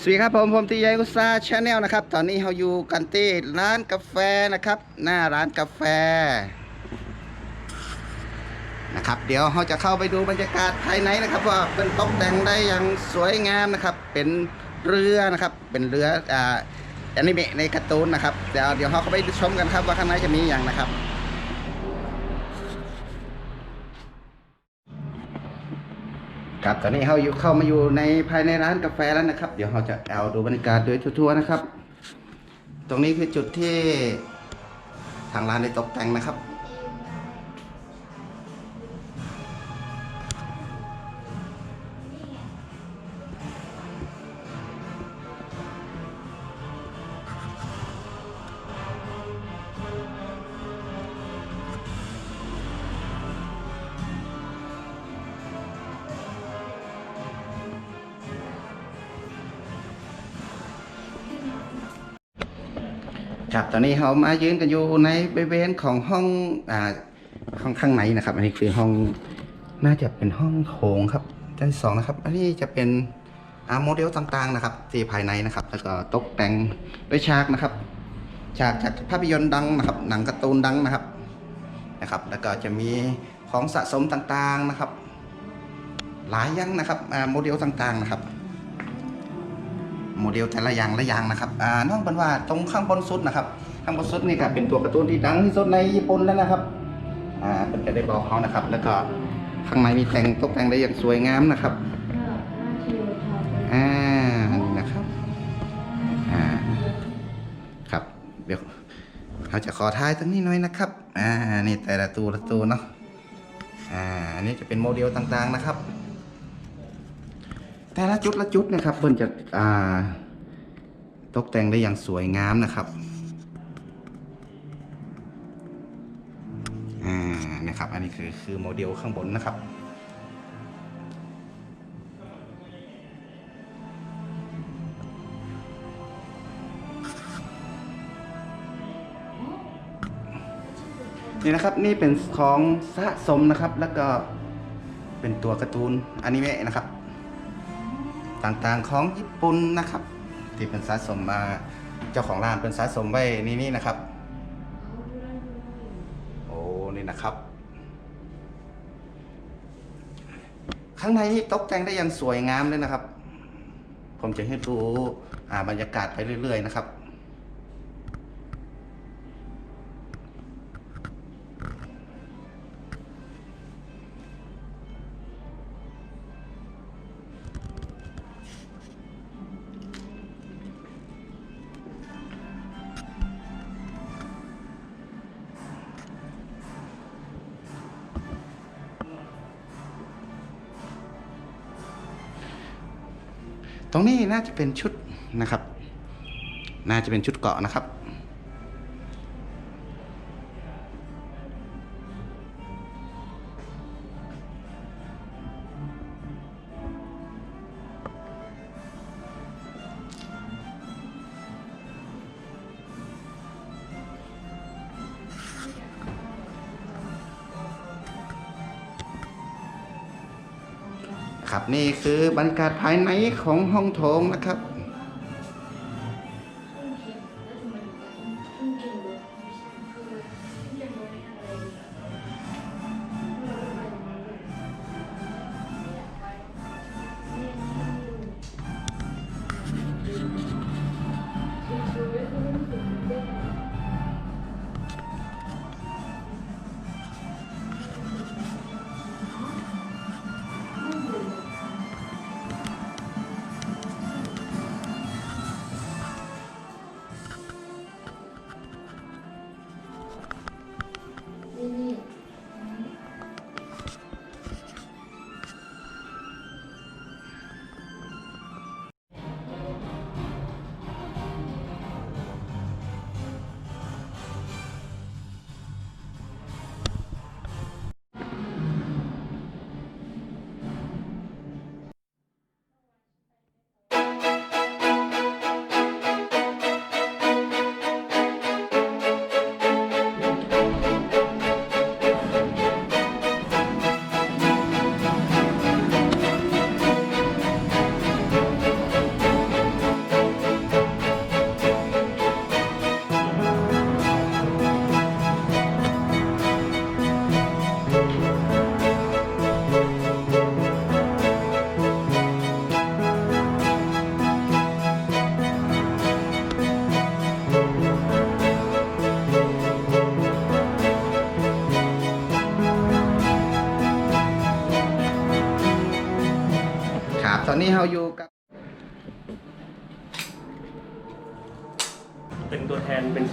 สวัสดีครับผมผมตีใหญ่กุซาชาแนลนะครับ ตอนนี้เราอยู่กันที่ร้านกาแฟนะครับ หน้าร้านกาแฟนะครับ เดี๋ยวเราจะเข้าไปดูบรรยากาศภายในนะครับ ว่าเป็นตกแต่งได้อย่างสวยงามนะครับ เป็นเรือนะครับ เป็นเรืออ่าแอนิเมะในการ์ตูนนะครับเดี๋ยวเดี๋ยวเราเข้าไปชมกันครับว่าข้างในจะมีอย่างนะครับ ครับตอนนี้เราอยู่เข้ามาอยู่ในภายในร้านกาแฟแล้วนะครับ เดี๋ยวเราจะเอาดูบรรยากาศโดยทั่วๆนะครับ ตรงนี้คือจุดที่ทางร้านได้ตกแต่งนะครับ ครับตอนนี้เรามายืนกันอยู่ในบริเวณของห้องอ่าห้องข้างในนะครับ อันนี้คือห้องน่าจะเป็นห้องโถงครับชั้นสองนะครับ อันนี้จะเป็นอาโมเดลต่างๆนะครับที่ภายในนะครับ แล้วก็ตกแต่งด้วยฉากนะครับฉากจากภาพยนตร์ดังนะครับ หนังการ์ตูนดังนะครับนะครับ แล้วก็จะมีของสะสมต่างๆนะครับ หลายอยังนะครับอาโมเดลต่างๆนะครับ โมเดลแต่ละอย่างละอย่างนะครับอ่าน้องเป็นว่าตรงข้างบนสุดนะครับ ข้างบนสุดนี่ก็เป็นตัวการ์ตูนที่ดังที่สุดในญี่ปุ่นแล้วนะครับอ่าเป็นจะได้บอกเขานะครับ แล้วก็ข้างในมีแต่งตกแต่งได้อย่างสวยงามนะครับอ่านี่นะครับอ่าครับเดี๋ยวเราจะขอท้ายตรงนี้หน่อยนะครับอ่านี่แต่ละตัวละตัวเนาะอ่าอันนี้จะเป็นโมเดลต่างๆนะครับ แต่ละจุดละจุดนะครับเพิ่นจะอ่าตกแต่งได้อย่างสวยงามนะครับอ่านะครับ อันนี้คือคือโมเดลข้างบนนะครับนี่นะครับนี่เป็นของสะสมนะครับ แล้วก็เป็นตัวการ์ตูนอนิเมะนะครับ ต่างๆของญี่ปุ่นนะครับ ที่เป็นสะสมมาเจ้าของร้านเป็นสะสมไว้นี่นี่นะครับ โอ้นี่นะครับ ข้างในนี่ตกแต่งได้อย่างสวยงามเลยนะครับ ผมจะให้ดูอ่าบรรยากาศไปเรื่อย ๆ นะครับ รงนี้น่าจะเป็นชุดนะครับ น่าจะเป็นชุดเกาะนะครับ ครับนี่คือบรรยากาศภายในของห้องโถงนะครับ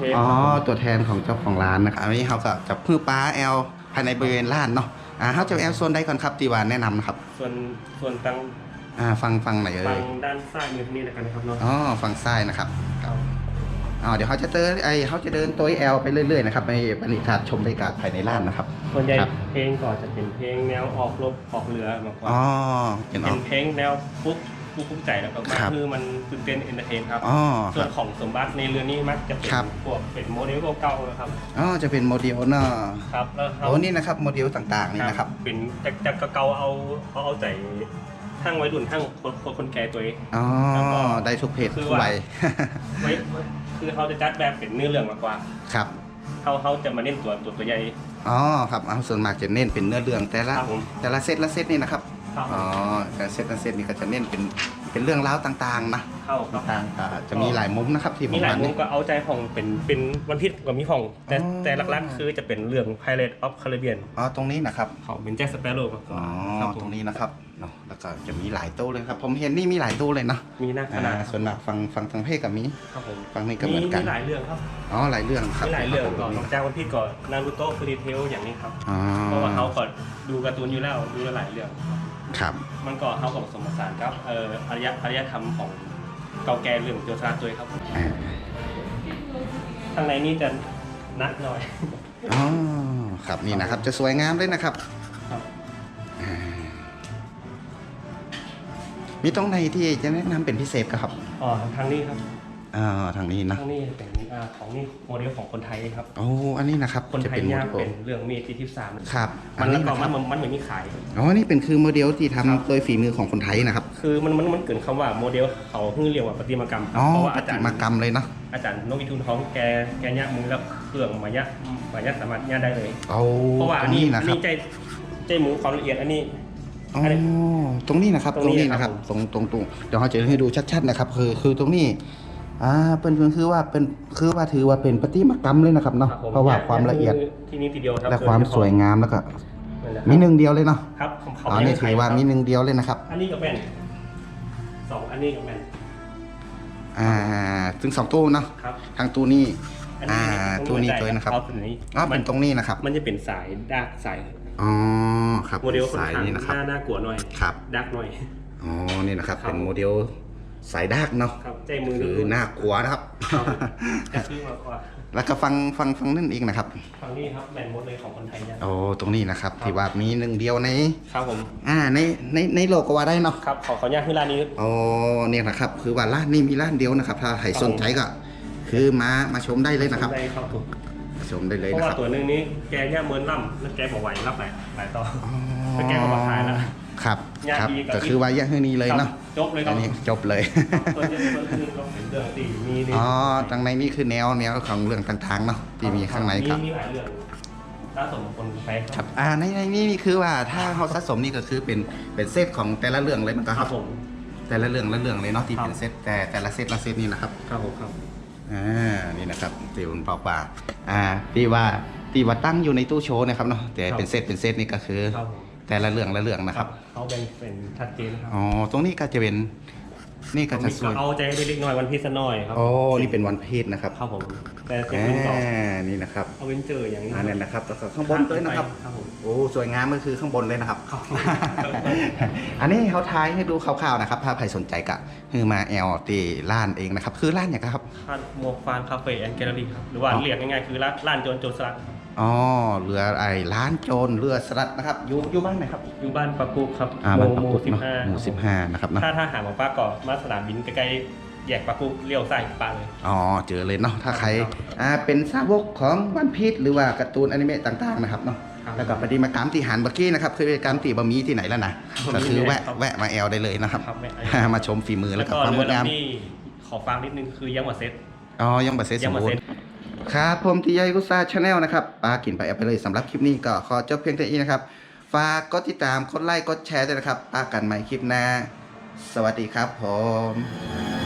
ทนเป็นเชฟอ๋อตัวแทนของเจ้าของร้านนะครับอันนี้เขาก็จะพือปลาแอลภายในบริเวณร้านเนาะอ่าเขาจะแอลโซนใดก่อนครับตีวานแนะนำนะครับส่วนส่วนตังอ่าฟังฟังไหนอยเอ่ตัยงด้านซ้ายมือนี่แล้วกันนะครับเนาะอ๋อฟังซ้ายนะครับอ๋อเดี๋ยวเขาจะเดินไอเขาจะเดินตัวแอลไปเรื่อยๆนะครับในบรรยากาศชมบรรยากาศภายในร้านนะครับ ส่วนใหญ่ครับ เพลงก่อนจะเป็นเพลงแนวออกรบออกเรือมากกว่าอ๋อเป็นอเป็อนกเพลงแนวปุ๊บ ปุ๊บปุ๊บใจแล้วก็มาครับคือมันตื่นเต้นเอนเตอร์เทนครับอ๋อคส่วรันบของสมบัติในเรือนี้มักจะเป็นครับ พวกเป็นโมเดลเก่าๆนะครับอ๋อจะเป็นโมเดลเนาะครับแล้วเขาโอ้นี่นะครับโมเดลต่างๆนี่นะครับเป็นจากจากเก่าๆเอาเอาเอาใจทั้งวัยรุ่นทั้งคนคนคนแก่ตัวเอง อ๋อแล้วก็ได้ทุกเพศคือทุกว่าวัยไว้คือเขาจะจัดแบบเป็นเนื้อเรื่องมากกว่าครับเขาเขาจะมาเน้นตัวตัวตัวใหญ่ อ๋อครับเอาส่วนมากจะเน้นเป็นเนื้อเรื่องแต่ละ ครับผม แต่ละเซตละเซตนี่นะครับ ครับ อ๋อแต่เซตละเซตนี่ก็จะเน้นเป็นเป็นเรื่องราวต่างๆนะเข้าครับ ต่างๆอ่าจะมีหลายมุมนะครับที่ผมีมหลายว่ามุนี่มก็เอาใจของเป็นเป็นวันพิษกับมีของแต่อ๋อ แต่หลักๆคือจะเป็นเรื่อง Pirate of Caribbean อ๋อตรงนี้นะครับ ของเป็นแจ็คสเปโร่มากกอ๋ว่าอครับผตรมงนี้นะครับเนาะแล้วก็จะมีหลายตู้เลยครับ ผมเห็นนี่มีหลายตู้เลยเนาะมีหน้าขนาดอ่าส่วนมากฟังฟังทางเพศกับมีครับผมฟังนี่ก็เหมือนกันมีหลายเรื่องครับอ๋อหลายเรื่องครับมีหลายเรื่องก่อนคนรัอบกจากวันพิษก่อนนารูโตะคือดีเทลอย่างนี้ครับ อ๋อเพราะว่าเขาก็ดูการ์ตูนอยู่แล้วดูหลายเรื่อง ครับ มันก็เขากับผสมผสานครับเอ่ออารยอารยธรรมของเก่าแก่เรื่องโจรสลัดด้วยครับอ่าข้างในนี่จะนักหน่อยอ๋อครับนี่นะครับจะสวยงามเลยนะครับครับอ่ามีตรงไหนที่จะแนะนำเป็นพิเศษครับอ๋อทางนี้ครับอ่าทางนี้นะทางนี้เป็น อ่าของนี่โมเดลของคนไทยครับ โอ้อันนี้นะครับคนจะไทยเป็นโมเนี่ยเดลเป็นเรื่องมีที่ที่สามครับมัอันนแล้นี้วก็นะคมัรันบมันมันเหมือนมีขาย อ๋อ นี่เป็นคือโมเดลที่ทำครับโดยฝีมือของคนไทยนะครับ คือมันมันมันเกิดคำว่าโมเดลเขาเพิ่งเรียกว่าประติมากรรมครับอ๋อเพราะว่าปอาจาฏิรย์มากรรมเลยเนาะอาจารย์นกวิทูลท้องแกแกยะมือแล้วเครื่องมายะมายะสามารถยะได้เลย เอาเพราะว่าตอัรนงนี้นี้อันะนครับนี้ใจใจหมูความละเอียดอันนี้ อ๋ออันนี้ตรงนี้นะครับ ตตรรงงนี้นี้นะครับครับตรงตรงตรงเดี๋ยวเขาจะให้ดูชัดๆนะครับ คือคือตรงนี้ อ่าเป็นเป็นคือว่าเป็นคือว่าถือว่าเป็นประติมากรรมเลยนะครับเนาะครับผมเพราะว่าความละเอียดที่นี่ทีเดียวครับและความสวยงามแล้วก็นั่นแหละมีหนึ่งเดียวเลยเนาะครับของเขาอ๋อนี่ถือว่ามีครับหนึ่งเดียวเลยนะครับ อันนี้กับแม่นสองอันนี้กับแม่นอ่าถึงสองตู้เนาะครับทางตู้นี้อันอ่านี้ตู้นี้ตัวนะครับ เอาตัวนี้อ๋อเป็นตรงนี้นะครับมันจะเป็นสายดาร์กสายอ๋อครับโมเดลค่อนสายข้างนี้นะครับหน้าน่ากลัวหน่อยครับดาร์กหน่อย อ๋อนี่นะครับ ครับ เป็นโมเดล สายดาร์กเนาะครับใจมือคือน่ากลัวนะครับครับจะซื้อมากกว่าแล้วก็ฟังฟังฟังนั่นเองนะครับฝั่งนี้ครับแม่นหมดเลยของคนไทยเนี่ยโอ้ตรงนี้นะครับที่ว่ามีหนึ่งเดียวในครับผมอ่าในในในโลกก็ว่าได้เนาะครับขอขออนุญาตที่ร้านนี้โอ้เนี่ยนะครับคือว่าร้านนี้มีร้านเดียวนะครับ ถ้าใครสนใจก็ คือมามาชมได้เลยนะครับได้ครับผมชมได้เลยเพราะนะคว่ารับตัวหนึงนี้แกเนี่ยเหมือนล่ำแล้วแกบอกไหวรับหลายหลายต่ออ๋อแล้วแกก็มาขายแล้ว ครับญาติครับดีกับก็คือว่าแยกให้นี้เลยเนาะครับจบเลยคอัรับนนี้จบเลย ส่วนเรื่องส่วนอื่นก็เป็นเรื่องตีมีนี่อ๋อทางในนี่คือแนวแนวของเรื่องต่างๆเนาะที่มีข้างในครับ มีมีหลายเรื่องถ้าสมคนไป ครับอ่าในในนี่นี่คือว่าถ้าเขาสะสมนี่ก็คือเป็นเป็นเซตของแต่ละเรื่องเลยมันก็ครับผม แต่ละเรื่องละเรื่องเลยเนาะที่ครับเป็นเซตแต่แต่ละเซตละเซตนี่นะครับ ครับผมครับ อ่า นี่นะครับตีอุ่นเปล่าป่าอ่าที่ว่าที่ว่าตั้งอยู่ในตู้โชว์นะครับเนาะแต่เป็นเซตเป็นเซตนี่ก็คือ ครับผม แต่ละเรื่องละเรื่องนะครับ เขาเป็นเป็นชัดเจนครับอ๋อตรงนี้ก็จะเป็นนี่ก็จะสวยเอาใจเล็กๆหน่อยวันพีซะหน่อยครับโอ้นี่เป็นวันพีชนะครับครับผมแต่จะอ่เป็นต่อานี่นะครับเอาเวนเจอร์อย่างนี้อันนี้นะครับแล้วก็ข้างบนด้วยนะครับครับผมโอ้สวยงามก็คือข้างบนเลยนะครับครับอันนี้เขาทายให้ดูคร่าวๆนะครับ ถ้าใครสนใจก็คือมาแอลตีร้านเองนะครับ คือร้านอย่างไรครับร้านโมฟานคาเฟ่แอนด์แกลเลอรี่ครับหรือว่าอ๋อเรียกง่ายๆคือร้านร้านโจรโจรสลัด อ๋อเรือไอ้ร้านโจรเรือสลัดนะครับอยู่อยู่บ้านไหนครับ อยู่บ้านปะกุกครับอ่าโมบ้านปักโมกุดสิบเนาะห้าหมู่สิบห้านะครับเนาะถ้าถ้าหาหมอป้าก็มาสนามบินใกล้ๆแยกปะกุกเลี้ยวซ้ายปาเลย อ๋อเจอเลยเนาะถ้าใครครับอ่าเป็นสาวกของวันพีชหรือว่าการ์ตูนอนิเมะต่างๆนะครับเนาะครับแล้วก็ปฏิมากรรมที่หันเมื่อกี้นะครับคือเป็นการตีบะหมี่ที่ไหนแล้วนะบะหมี่ก็คือแวะครับแวะมาแอลได้เลยนะครับครับแม่มาชมฝีมือแล้แล้ววก็ก็ความเรืงอดงามลำนี้ขอฟังนิดนึงคือยังหมดเซ็ตอ๋อยังบัตเซสยัมงบัตบูเซ็รตณ์ ครับผมที่ยายกุซ่าชาแนลนะครับปากินไปแอปไปเลยสำหรับคลิปนี้ก็ขอจบเพียงเท่านี้นะครับ ฝากกดติดตามกดไลค์กดแชร์ด้วยนะครับปากันใหม่คลิปหน้า สวัสดีครับผม